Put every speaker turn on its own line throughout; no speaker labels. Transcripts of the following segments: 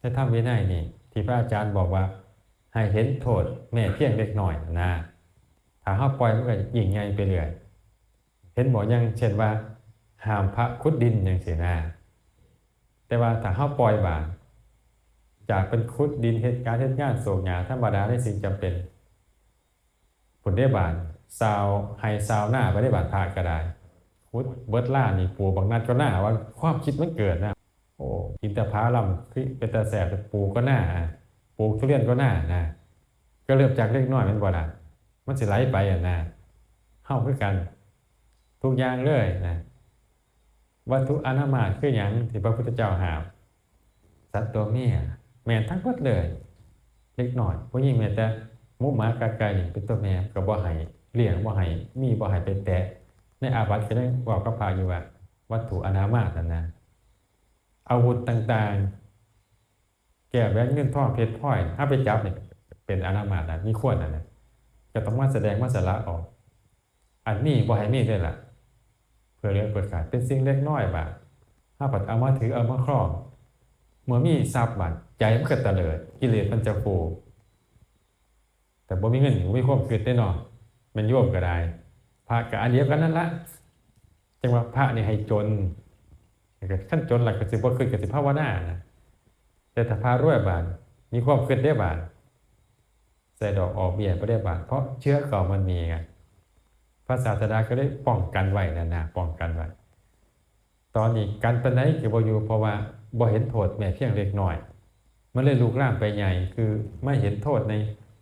ในธรรมวินัยนี่ ที่พระอาจารย์บอกว่า ให้เห็นโทษแม่เพียงเล็กหน้อยนะถ้าเฮาปล่อยมันก็ยิ่งใหญ่ไปเรื่อยเห็นบอกยังเช่นว่าห้ามพระขุดดินอย่างซี่นะแต่ว่าถ้าเฮาปล่อยบาจากเป็นขุดดินเฮ็ดการณ์เฮ็ดงานโศกหญ้าธรรมดาในสิ่งจำเป็น ผลได้บานซาวไฮซาวหน้าไปได้บานพระก็ได้คุดเบิร์ดล่านี่ปูบางนัดก็หน้าว่าความคิดมันเกิดนะ โอ้อินทผาลัมคือเป็นตาแสบแต่ปูก็หน้าอะปูทุเรียนก็หน้านะก็เริ่มจากเล็กน้อยมันบ่ละมันสิไหลไปอะนะเฮาคือกัน ทุกอย่างเลยนะวัตถุอนามาตคือหยังที่พระพุทธเจ้าหามสัตว์ตัวเมียแม่ทั้งหมดเลย เล็กน้อยผู้หญิงแม่แต่หมูหมากาไก่เป็นตัวแม่ก็บ่ให้เลี้ยงบ่ให้มีบ่ให้ไปแตะในอาบัติก็ได้บอกกับพาอยู่ว่าวัตถุอนามาตนั่นนะ อาวุธต่างๆ แก้แหวนเงินทองเพชรพลอยถ้าไปจับเนี่ยเป็นอนามาตนะมีควรนั่นะก็ต้องมาแสดงมาสละออก อันนี้บ่ให้มีด้วยล่ะ เพื่อเรียนเปิดการเป็นสิ่งเล็กน้อยบาดถ้าปัดเอามาถือเอามาครองเมื่อมีทรัพย์บาดใจมันก็เตลิดกิเลสมันจะฟูแต่บ่มีเงินบ่มีความคิดได้นาะมันโยมก็ได้พระก็อันเดียวกันนั่นละจังว่าพระนี่ให้จน ขั้นจนหลักก็สิบ่คิดก็สิภาวนานะแต่ถ้าพระรวยบาดมีความคิดได้บาดใส่ดอกออกเบี้ยบ่ได้บาดเพราะเชื้อเก่ามันมีไงพระศาสดาก็ได้ป้องกันไว้นั่นนะป้องกันไว้ตอนนี้กันปานใดก็บ่อยู่เพราะว่าบ่เห็นโทษแม้เพียงเล็กน้อย มันเลยลุกลามไปใหญ่คือไม่เห็นโทษใน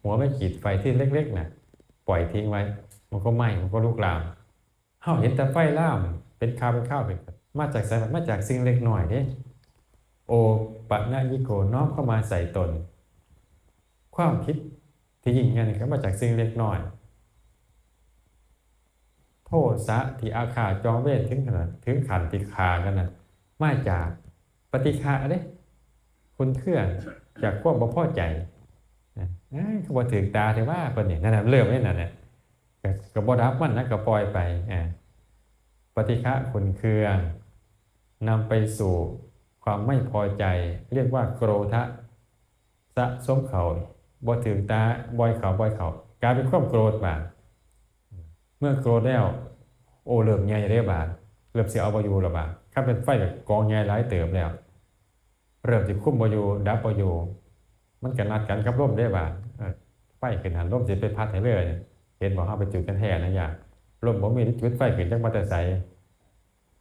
หัวไม่ขีดไฟที่เล็กๆนะ่ะปล่อยทิ้งไว้ มันก็ไหม้มันก็ลุกลามเฮาเห็นแต่ไฟล่ามเป็นข้าวเป็นข้าวเป็น มาจากสายมาจากสิ่งเล็กหน่อยเด้โอปะนะยิโกน้อมเข้ามาใส่ตน ความคิดที่ยิ่งใหญ่นี่ก็มาจากสิ่งเล็กน้อย โทษะที่อาฆาตจองเวทถึงขนาดถึงขันติคากันนะมาจากปฏิฆาเด้คุณเครื่องจากความบ่พอใจนะเขาบ่ถึงตาเทว่าคนนี้นั่นน่ะเริ่มนี่นั่นแหละก็บ่รับมันนะก็ปล่อยไปอ่าปฏิฆะขุนเครื่อง นำไปสู่ความไม่พอใจ เรียกว่าโกรธะสะสมเขาบ่ถึงตาบ่อยเขาบ่อยเขากลายเป็นความโกรธบาดเมื่อโกรธแล้ว โอเริ่มใหญ่ได้บาดเริ่มสิเอาบอยู่ละบาดถ้าเป็นไฟแบบกองใหญ่หลายเติบแล้ว เริ่มสิคุมบ่อยู่ดับบ่อยู่มันกันนัดกันกับร่มได้บาเออไฟขึ้นหันร่มสิไปพัดให้เลยเห็นบอกเฮาไปจุดกันแท้นะอย่าร่มบ่มีจุดไฟขึ้นจักมาแต่ไส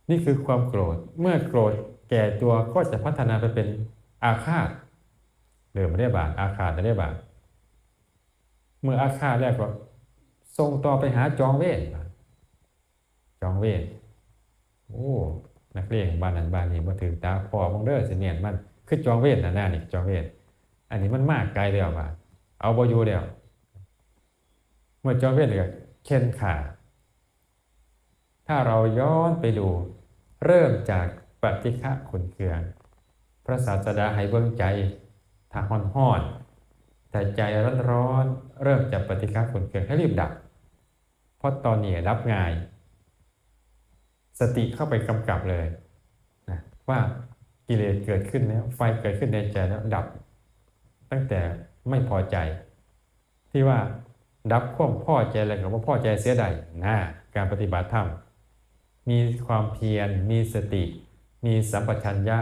นี่คือความโกรธ เมื่อโกรธแก่ตัวก็จะพัฒนาไปเป็นอาฆาตเริ่มได้บ่าอาฆาตได้บ่าเมื่ออาฆาตแล้วก็ส่งต่อไปหาจองเวรจองเวรโอ้นักเรียนบ้านนั้นบ้านนี้บ่ถึงตาพอมองเด้อสิเนียนมันคือจองเวรน่ะนะนี่จองเวรอันนี้มันมากไกลแล้วว่าเอาบอยู่แล้วเมื่อจอมเวทก็เค้นขาถ้าเราย้อนไปดู เริ่มจากปฏิฆะขุนเคือง พระศาสดาให้เบิ่งใจถ้าห้อนห้อนแต่ใจร้อนร้อนๆเริ่มจากปฏิฆะขุนเคืองให้รีบดับ เพราะตอนนี้รับง่าย สติเข้าไปกำกับเลยนะว่ากิเลสเกิดขึ้นแล้วไฟเกิดขึ้นในใจแล้วดับ ตั้งแต่ไม่พอใจ ที่ว่าดับความพ่อใจอะไรกับว่าพ่อใจเสียใดนะการปฏิบัติธรรม มีความเพียร มีสติ มีสัมปชัญญะ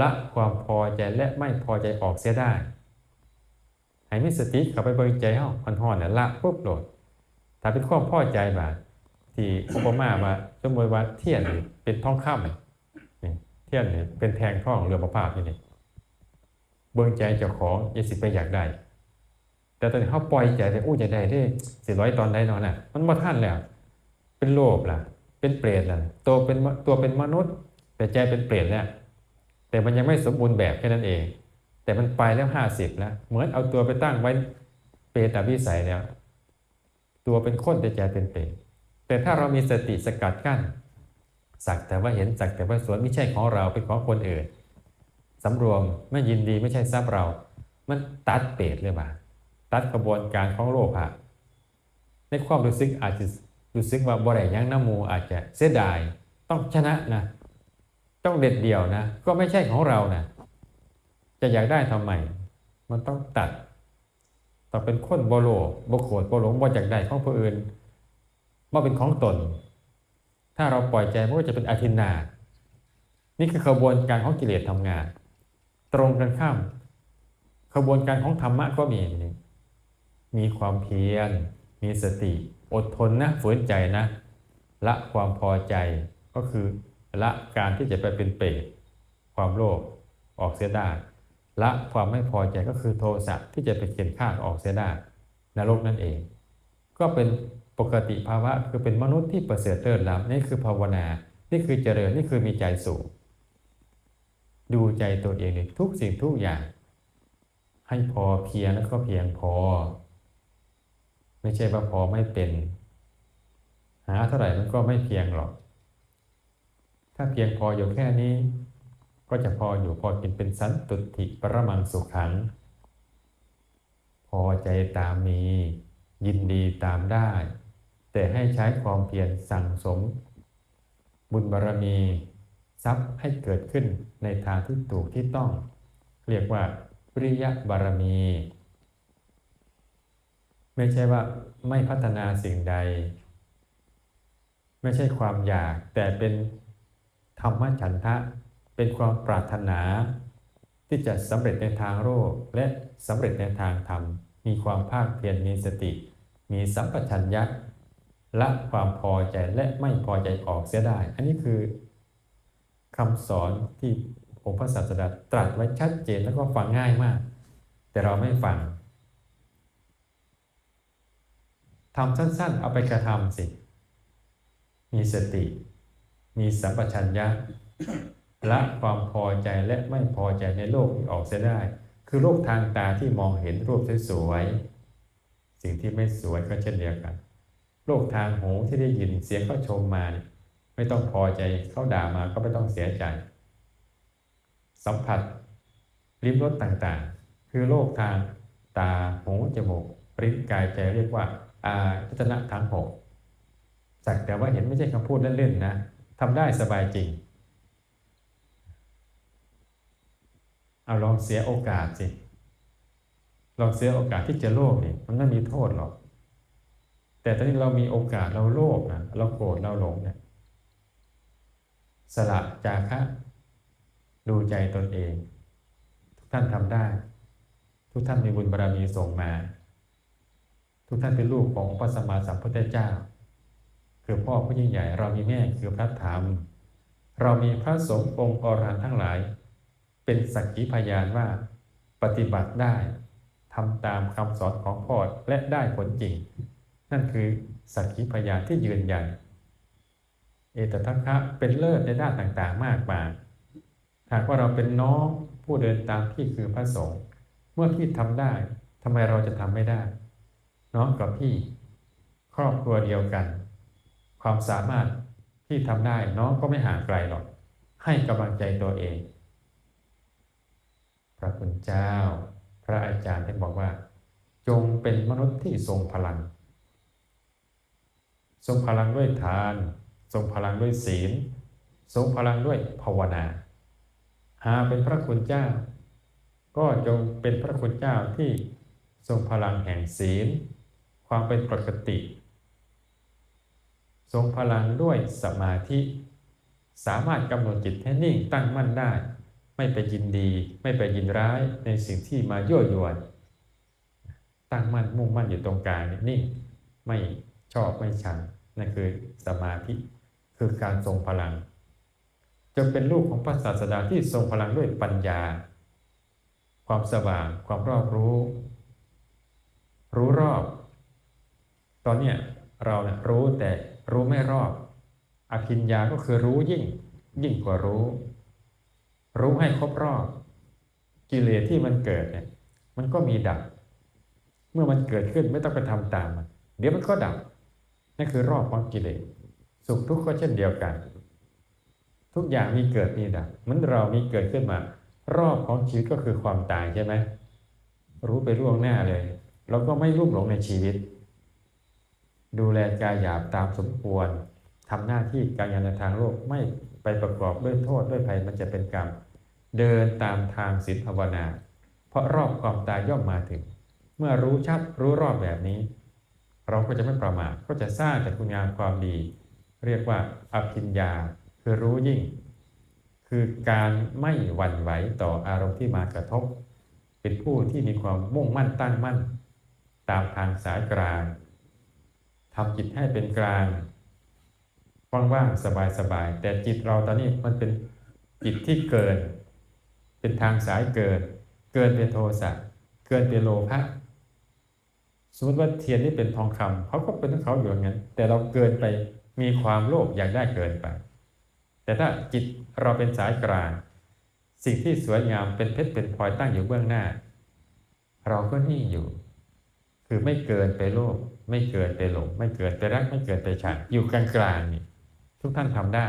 ละความพอใจและไม่พอใจออกเสียได้ ให้มีสติเข้าไปเบิ่งใจเฮาคอนหอนเนี่ยละปุ๊บโหลด ถ้าเป็นความพอใจบาดที่อุปมาว่าสมมติว่าเทียนเป็นทองคำนี่เทียนนี่เป็นแทงทองเรือประภาพนี่นี่เบิ่งใจเจ้าของอย่าสิไปอยากได้ แต่ตอนนี้เขาปล่อยใจแต่อู้จะได้ได้สิร้อยตอนได้นอนน่ะ มันมาท่านแล้ว เป็นโลภล่ะ เป็นเปรตล่ะตัวเป็นตัวเป็นมนุษย์ แต่ใจเป็นเปรตเนี่ยแต่มันยังไม่สมบูรณ์แบบแค่นั้นเอง แต่มันไปแล้วห้าสิบแล้ว เหมือนเอาตัวไปตั้งไว้เปรตวิสัยแล้ว ตัวเป็นคนแต่ใจเป็นเปรตแต่ถ้าเรามีสติสกัดกั้นสักแต่ว่าเห็นสักแต่ว่าสวนไม่ใช่ของเราเป็นของคนอื่นสำรวมไม่ยินดีไม่ใช่ทรัพย์เรา มันตัดเปรตเลยบ่าตัดกระบวนการของโลภะในความรู้สึกอาจจะ รู้สึกว่าบ่ได้ยังน้ำมูอาจจะเสียดาย ต้องชนะนะ ต้องเด็ดเดี่ยวนะ ก็ไม่ใช่ของเรานะจะอยากได้ทำไม มันต้องตัด ต้องเป็นคนโบโลโบโกรธโบหลงบ่อยากได้ของผู้อื่นบ่เป็นของตน ถ้าเราปล่อยใจมันก็จะเป็นอาทินนา นี่คือขบวนการของกิเลสทำงาน ตรงกันข้าม ขบวนการของธรรมะก็มีนี่มีความเพียร มีสติ อดทนนะฝืนใจนะ ละความพอใจก็คือละการที่จะไปเป็นเปรตความโลภออกเสียได้ละความไม่พอใจก็คือโทสะที่จะไปเขียนฆ่าออกเสียได้นรกนั่นเอง ก็เป็นปกติภาวะคือเป็นมนุษย์ที่ประเสริฐเลิศล้ำนี่คือภาวนา นี่คือเจริญนี่คือมีใจสูง ดูใจตัวเองในทุกสิ่งทุกอย่าง ให้พอเพียงแล้วก็เพียงพอ ไม่ใช่ว่าพอไม่เป็น หาเท่าไหร่มันก็ไม่เพียงหรอก ถ้าเพียงพออยู่แค่นี้ ก็จะพออยู่พอกินเป็นสันตุติปรมังสุขัง พอใจตามมี ยินดีตามได้ แต่ให้ใช้ความเพียรสั่งสม บุญบารรมีทรัพย์ให้เกิดขึ้นในทางที่ถูกที่ต้อง เรียกว่าวิริยบารมี ไม่ใช่ว่าไม่พัฒนาสิ่งใด ไม่ใช่ความอยาก แต่เป็นธรรมฉันทะ เป็นความปรารถนา ที่จะสำเร็จในทางโลกและสำเร็จในทางธรรม มีความภาคเพียรมีสติ มีสัมปชัญญะละความพอใจและไม่พอใจออกเสียได้ อันนี้คือคำสอนที่องค์พระศาสดาตรัสไว้ชัดเจนแล้วก็ฟังง่ายมาก แต่เราไม่ฟัง ทำสั้นๆ เอาไปกระทำสิ มีสติ มีสัมปชัญญะละความพอใจและไม่พอใจในโลกที่ออกเสียได้ คือโลกทางตาที่มองเห็นรูปสวยๆสิ่งที่ไม่สวยก็เช่นเดียวกันโลกทางหูที่ได้ยินเสียงเขาชมมาเนี่ยไม่ต้องพอใจเขาด่ามาก็ไม่ต้องเสียใจ สัมผัสลิ้มรสต่างๆ คือโลกทางตาหูจมูกลิ้นกายใจเรียกว่า อาจตนะทั้งหกสักแต่ว่าเห็นไม่ใช่คำพูดเล่นๆนะทำได้สบายจริง เอาลองเสียโอกาสสิลองเสียโอกาสที่จะโลภนี่มันไม่มีโทษหรอก แต่ตอนนี้เรามีโอกาสเราโลภนะเราโกรธเราหลงเนี่ยสละจาคะ ดูใจตนเอง ทุกท่านทำได้ ทุกท่านมีบุญบารมีส่งมา ทุกท่านเป็นลูกของพระสัมมาสัมพุทธเจ้า คือพ่อผู้ยิ่งใหญ่เรามีแม่คือพระธรรม เรามีพระสงฆ์องค์อรหันต์ทั้งหลาย เป็นสักขีพยานว่าปฏิบัติได้ทำตามคำสอนของพ่อและได้ผลจริง นั่นคือสักขีพยานที่ยืนยันเอตทัคคะเป็นเลิศในด้านต่างๆมากมายหากว่าเราเป็นน้องผู้เดินตามพี่คือพระสงฆ์เมื่อพี่ทำได้ทำไมเราจะทำไม่ได้ น้องกับพี่ ครอบครัวเดียวกัน ความสามารถที่ทำได้น้องก็ไม่ห่างไกลหรอก ให้กำลังใจตัวเอง พระคุณเจ้า พระอาจารย์ท่านบอกว่า จงเป็นมนุษย์ที่ทรงพลัง ทรงพลังด้วยทาน ทรงพลังด้วยศีล ทรงพลังด้วยภาวนาหาเป็นพระคุณเจ้า ก็จงเป็นพระคุณเจ้าที่ทรงพลังแห่งศีล ความเป็นปกติ ทรงพลังด้วยสมาธิ สามารถกำหนดจิตให้นิ่งตั้งมั่นได้ ไม่ไปยินดี ไม่ไปยินร้ายในสิ่งที่มายั่วยวน ตั้งมั่นมุ่งมั่นอยู่ตรงกลางนิ่งไม่ชอบไม่ชังนั่นคือสมาธิคือการทรงพลังจงเป็นลูกของพระศาสดาที่ทรงพลังด้วยปัญญา ความสว่าง ความรอบรู้ รู้รอบ ตอนเนี้ยเราเนี่ยรู้แต่รู้ไม่รอบ อภิญญาก็คือรู้ยิ่ง ยิ่งกว่ารู้ รู้ให้ครบรอบ กิเลสที่มันเกิดเนี่ย มันก็มีดับ เมื่อมันเกิดขึ้นไม่ต้องไปทำตามมัน เดี๋ยวมันก็ดับนั่นคือรอบของกิเลสสุขทุกข์ก็เช่นเดียวกัน ทุกอย่างมีเกิดมีดับเหมือนเรามีเกิดขึ้นมา รอบของชีวิตก็คือความตายใช่ไหมรู้ไปล่วงหน้าเลย เราก็ไม่รุ่มหลงในชีวิต ดูแลกายหยาบตามสมควรทำหน้าที่การงานในทางโลกไม่ไปประกอบด้วยโทษด้วยภัยมันจะเป็นกรรม เดินตามทางศีลภาวนา เพราะรอบความตายย่อมมาถึง เมื่อรู้ชัดรู้รอบแบบนี้ เราก็จะไม่ประมาทก็จะสร้างแต่คุณงามความดี เรียกว่าอภิญญาคือรู้ยิ่ง คือการไม่หวั่นไหวต่ออารมณ์ที่มากระทบ เป็นผู้ที่มีความมุ่งมั่นตั้งมั่น ตามทางสายกลาง ทำจิตให้เป็นกลางว่างๆสบายๆแต่จิตเราตอนนี้มันเป็นจิตที่เกิน เป็นทางสายเกิน เกินเป็นโทสะเกินเป็นโลภะสมมติว่าเทียนนี่เป็นทองคำเขาก็เป็นของเขาอยู่อย่างนั้น แต่เราเกินไปมีความโลภอยากได้เกินไป แต่ถ้าจิตเราเป็นสายกลางสิ่งที่สวยงามเป็นเพชรเป็นพลอยตั้งอยู่เบื้องหน้า เราก็นิ่งอยู่ คือไม่เกินไปโลภไม่เกินไปหลง ไม่เกินไปรัก ไม่เกินไปชังอยู่กลางๆนี่ทุกท่านทำได้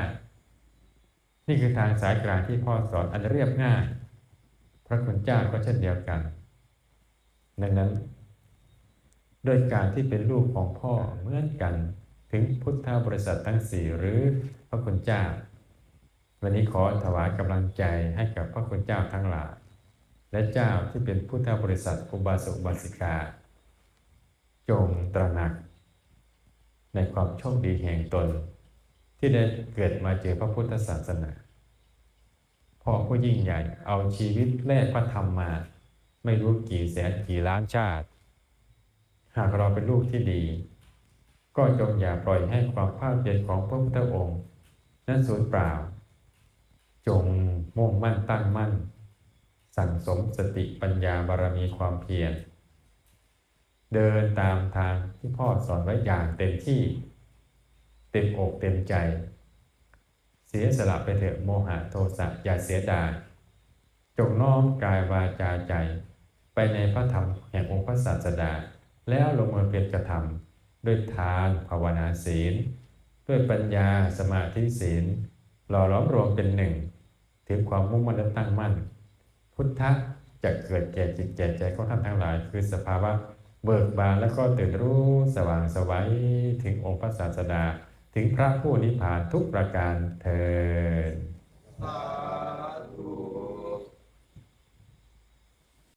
นี่คือทางสายกลางที่พ่อสอนอันเรียบง่าย พระคุณเจ้าก็เช่นเดียวกัน ดังนั้นโดยการที่เป็นลูกของพ่อเหมือนกัน ถึงพุทธบริษัททั้งสี่หรือพระคุณเจ้า วันนี้ขอถวายกำลังใจให้กับพระคุณเจ้าทั้งหลายและเจ้าที่เป็นพุทธบริษัทอุบาสกอุบาสิกา จงตระหนัก ในความโชคดีแห่งตน ที่ได้เกิดมาเจอพระพุทธศาสนาพ่อผู้ยิ่งใหญ่เอาชีวิตแลกพระธรรมมา ไม่รู้กี่แสนกี่ล้านชาติ หากเราเป็นลูกที่ดี ก็จงอย่าปล่อยให้ความภาคเพียรของพระพุทธองค์ นั้นสูญเปล่า จงมุ่งมั่นตั้งมั่น สั่งสมสติปัญญาบารมีความเพียร เดินตามทางที่พ่อสอนไว้อย่างเต็มที่ เต็มอกเต็มใจ เสียสละไปเถอะโมหะโทสะอย่าเสียดายจงน้อมกายวาจาใจ ไปในพระธรรมแห่งองค์พระศาสดา แล้วลงมือเป็นกระทำด้วยทานภาวนาศีล ด้วยปัญญาสมาธิศีลหล่อล้อมรวมเป็นหนึ่งถึงความมุ่งมั่นและตั้งมั่น พุทธะจะเกิดแก่จิตแก่ใจของท่านทั้งหลาย คือสภาวะ เบิกบานแล้วก็ตื่นรู้สว่างสวัยถึงองค์พระศาสดา ถึงพระผู้นิพพานทุกประการเทิน
สา